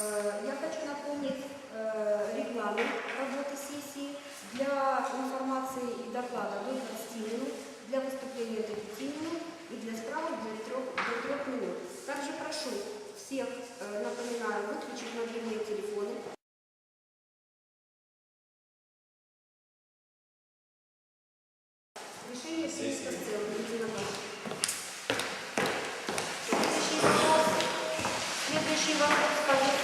Е, я хочу напомнить е, регламент работы сессии. Для информации и доклада до 20 минут, для выступления до 5 минут и для справок до 3, минут. Также прошу всех, е, напоминаю, выключить мобильные телефоны. Решение принято в целом единогласно. Следующий вопрос. Следующий.